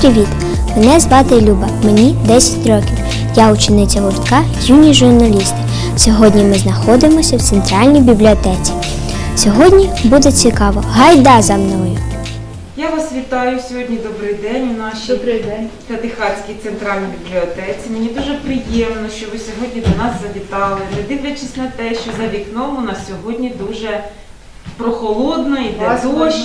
Привіт! Мене звати Люба, мені 10 років. Я учениця гуртка юні журналісти. Сьогодні ми знаходимося в центральній бібліотеці. Сьогодні буде цікаво. Гайда за мною! Я вас вітаю сьогодні. Добрий день у нашій Добрий день. Катихатській центральній бібліотеці. Мені дуже приємно, що ви сьогодні до нас завітали, не дивлячись на те, що за вікном у нас сьогодні дуже прохолодно, йде дощ.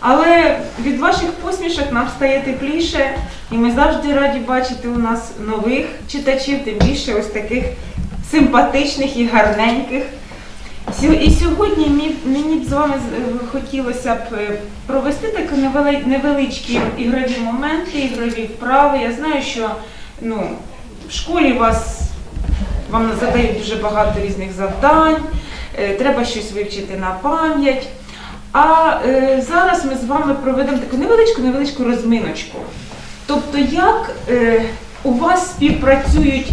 Але від ваших посмішок нам стає тепліше, і ми завжди раді бачити у нас нових читачів, тим більше ось таких симпатичних і гарненьких. І сьогодні мені б з вами хотілося б е, провести такі невеличкі ігрові моменти, ігрові вправи. Я знаю, що ну, в школі вас вам задають дуже багато різних завдань, е, треба щось вивчити на пам'ять. А е, зараз ми з вами проведемо таку невеличку невеличку розминочку. Тобто, як е, у вас співпрацюють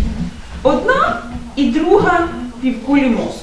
одна і друга півкулі мозку.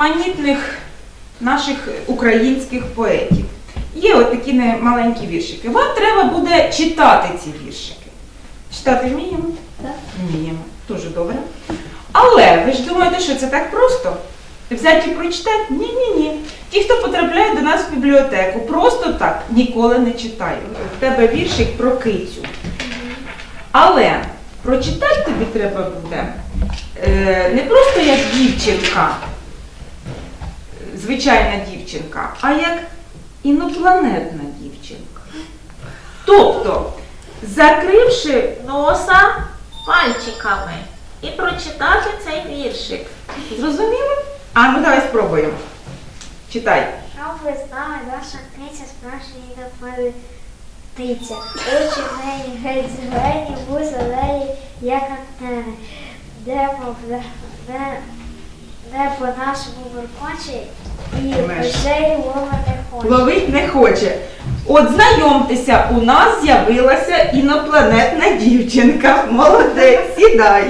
Різноманітних наших українських поетів. Є от маленькі віршики. Вам треба буде читати ці віршики. Читати вміємо? Так. Вміємо. Дуже добре. Але ви ж думаєте, що це так просто? Взяти і прочитати? Ні, ні, ні. Ті, хто потрапляє до нас в бібліотеку, просто так ніколи не читають. В тебе віршик про кицю. Але прочитати тобі треба буде е, не просто як дівчинка, звичайна дівчинка, а як інопланетна дівчинка. Тобто, закривши носа пальчиками і прочитати цей віршик. Зрозуміло? А ну давай спробуємо. Читай. Щоб ви знали, наша птиця справжня і птиця. Очі в геть зелені, вузи зелені, як антени. Де по, де, де по нашому буркочі і очей ловити хоче. Ловить не хоче. От знайомтеся, у нас з'явилася інопланетна дівчинка. Молодець, сідай.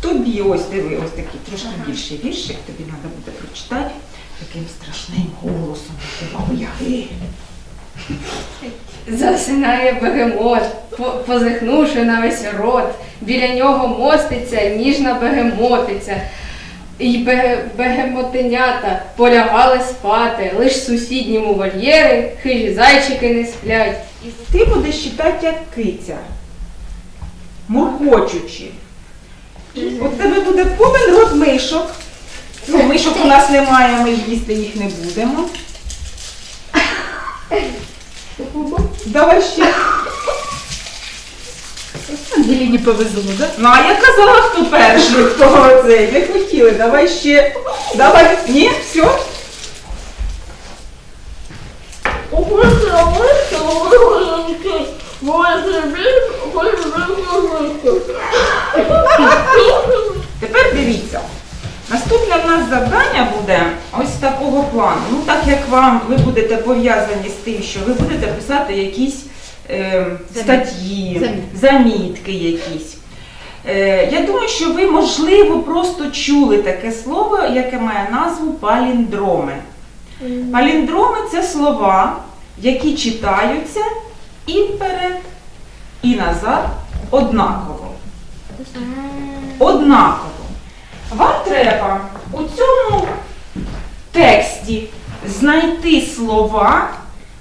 Тобі ось диви, ось такий трошки більший віршик, тобі треба буде прочитати таким страшним голосом. Засинає бегемот, позихнувши на весь рот. Біля нього моститься ніжна бегемотиця. І бе- бегемотенята полягали спати, лиш сусідньому вольєри хижі зайчики не сплять. Ти будеш читати як киця, муркочучи. У тебе буде повен рот мишок. Ну, мишок у нас немає, ми їсти їх не будемо. Давай ще. Ангеліні повезло, да? Ну, а я казала, хто перший, хто цей. Не хотіли, давай ще. Давай. Ні, все. Тепер дивіться. Наступне в нас завдання буде ось такого плану. Ну, так як вам ви будете пов'язані з тим, що ви будете писати якісь статті, Замітки. замітки якісь. Е, я думаю, що ви, можливо, просто чули таке слово, яке має назву паліндроми. Паліндроми це слова, які читаються і вперед, і назад однаково. Однаково. Вам треба у цьому тексті знайти слова,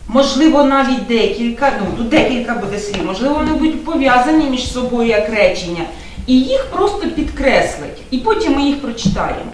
можливо, навіть декілька, ну тут декілька буде слів, можливо, вони будуть пов'язані між собою як речення, і їх просто підкреслить. І потім ми їх прочитаємо.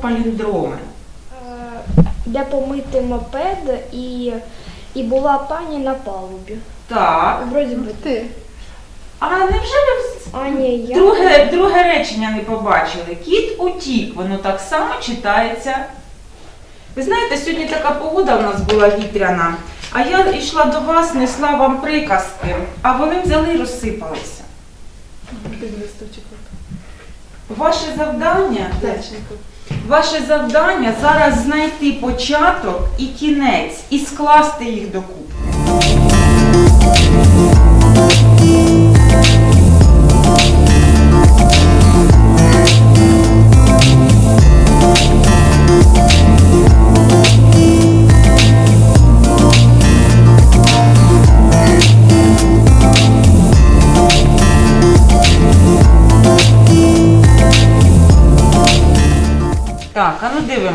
Паліндроми? Е, де помити мопед і, і була пані на палубі. Так. Вроді би. Ти. А невже ви А ні, я. друге, друге речення не побачили? Кіт утік, воно так само читається. Ви знаєте, сьогодні така погода в нас була вітряна, а я йшла до вас, несла вам приказки, а вони взяли і розсипалися. Ваше завдання, ваше завдання зараз знайти початок і кінець і скласти їх докупи.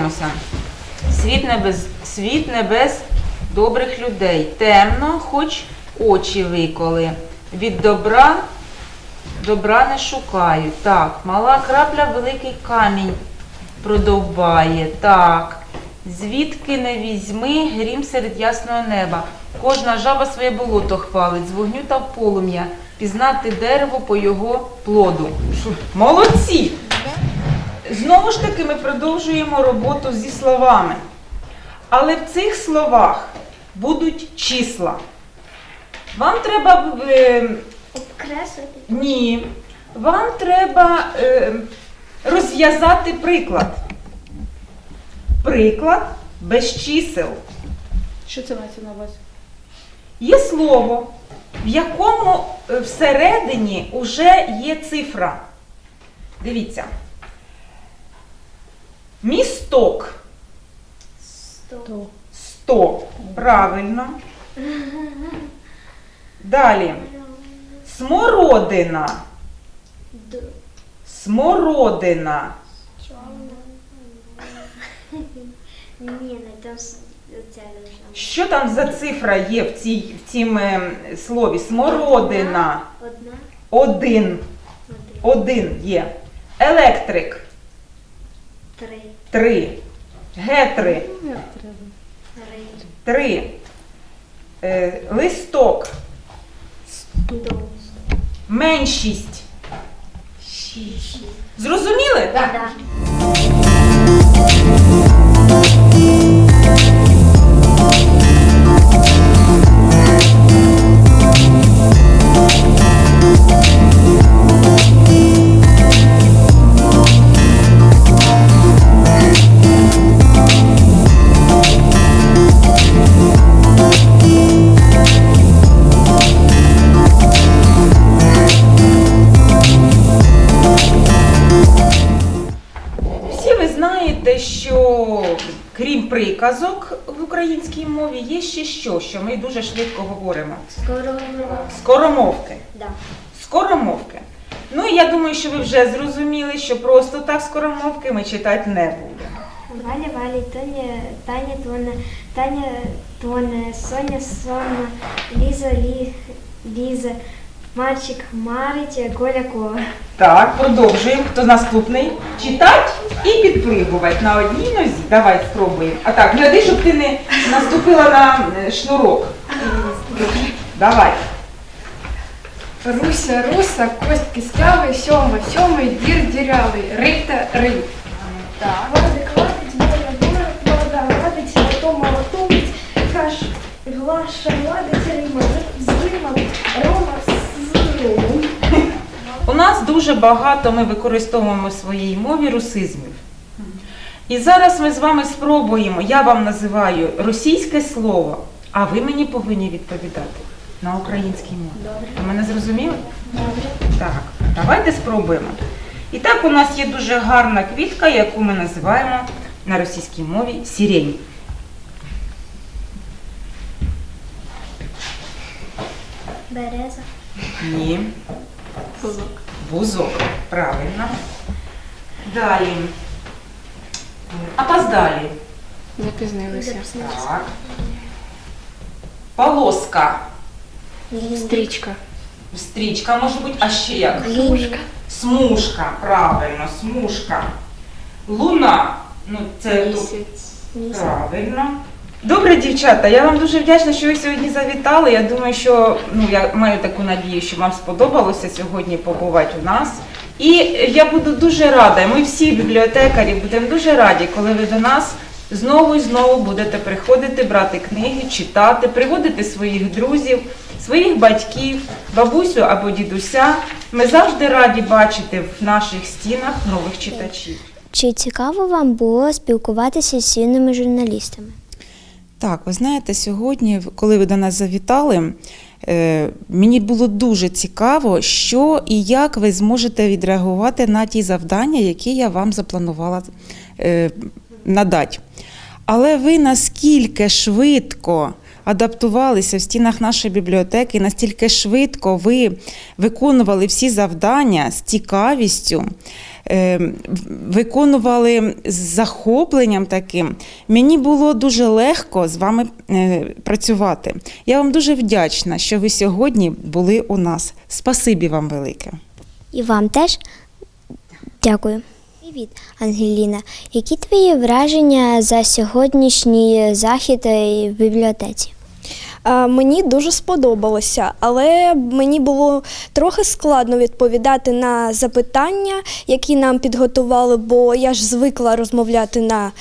Дивимося. Світ небес, світ небес добрих людей. Темно, хоч очі виколи. Від добра добра не шукаю. Так, мала крапля великий камінь продовбає. Так. Звідки не візьми грім серед ясного неба. Кожна жаба своє болото хвалить, з вогню та полум'я, пізнати дерево по його плоду. Молодці! Знову ж таки, ми продовжуємо роботу зі словами. Але в цих словах будуть числа. Вам треба е, Обкреслити. ні. Вам треба е, розв'язати приклад. Приклад без чисел. Що це мається на увазі? Є слово, в якому е, всередині вже є цифра. Дивіться. Місток. Сто. 100. Правильно. Далі. Смородина. Смородина. Що там за цифра є в, цій, в цім е, слові? Смородина. Одна, один, Один є. Електрик. Три, Три. Гетри. Три, Три. Е, листок. Меншість. шість. Зрозуміли? Да. Крім приказок в українській мові є ще що, що ми дуже швидко говоримо. Скоро Скоромовки. Да. Скоромовки. Ну, я думаю, що ви вже зрозуміли, що просто так скоромовки ми читати не будемо. Валя, Валя, Тоня, Таня, Тона, Таня, Тона, Соня, Сона, Ліза, Лі, Ліза, Мальчик, Марить, Коля, Кола. Так, продовжуємо. Хто наступний? Читати і підпригувати на одній нозі. Давай спробуємо. А так, гляди, щоб ти не наступила на е, шнурок. Давай. Руся, руса, кость кістявий, сьома, сьомий, дір дірявий, рихта, рий. Так. Владик, владить, воля, воля, вода, владить, потом молотовить, каш, глаша, рима, з Рима, Рома, з Ромом. У нас дуже багато ми використовуємо в своїй мові русизмів. І зараз ми з вами спробуємо, я вам називаю російське слово, а ви мені повинні відповідати на українській мові. Ви мене зрозуміли? Добре. Так, давайте спробуємо. І так у нас є дуже гарна квітка, яку ми називаємо на російській мові сірень. Береза. Ні. Бузок. Бузок. Правильно. Далі. Опоздалі. Запізнилися. Так. Полоска. Стрічка. Стрічка може бути, а ще як? Смужка. Смужка, правильно, смужка. Луна. Ну, це тут Правильно. Добре, дівчата, я вам дуже вдячна, що ви сьогодні завітали. Я думаю, що ну я маю таку надію, що вам сподобалося сьогодні побувати у нас. І я буду дуже рада. Ми всі бібліотекарі будемо дуже раді, коли ви до нас знову і знову будете приходити, брати книги, читати, приводити своїх друзів, своїх батьків, бабусю або дідуся. Ми завжди раді бачити в наших стінах нових читачів. Чи цікаво вам було спілкуватися з цінними журналістами? Так, ви знаєте, сьогодні, коли ви до нас завітали, е, мені було дуже цікаво, що і як ви зможете відреагувати на ті завдання, які я вам запланувала е, надати. Але ви наскільки швидко адаптувалися в стінах нашої бібліотеки, настільки швидко ви виконували всі завдання з цікавістю, е, виконували з захопленням таким. Мені було дуже легко з вами е, працювати. Я вам дуже вдячна, що ви сьогодні були у нас. Спасибі вам велике. І вам теж дякую. Привіт, Ангеліна. Які твої враження за сьогоднішній захід е, в бібліотеці? Мені дуже сподобалося, але мені було трохи складно відповідати на запитання, які нам підготували, бо я ж звикла розмовляти на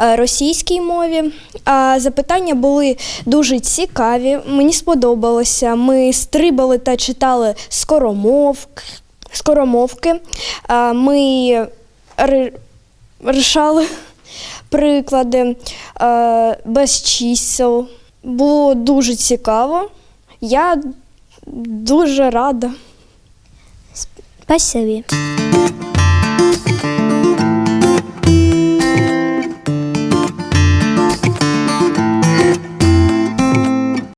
е, російській мові. А запитання були дуже цікаві. Мені сподобалося. Ми стрибали та читали скоромовк, скоромовки. Ми рішали приклади е, без чисел. Було дуже цікаво. Я дуже рада. Спасибі.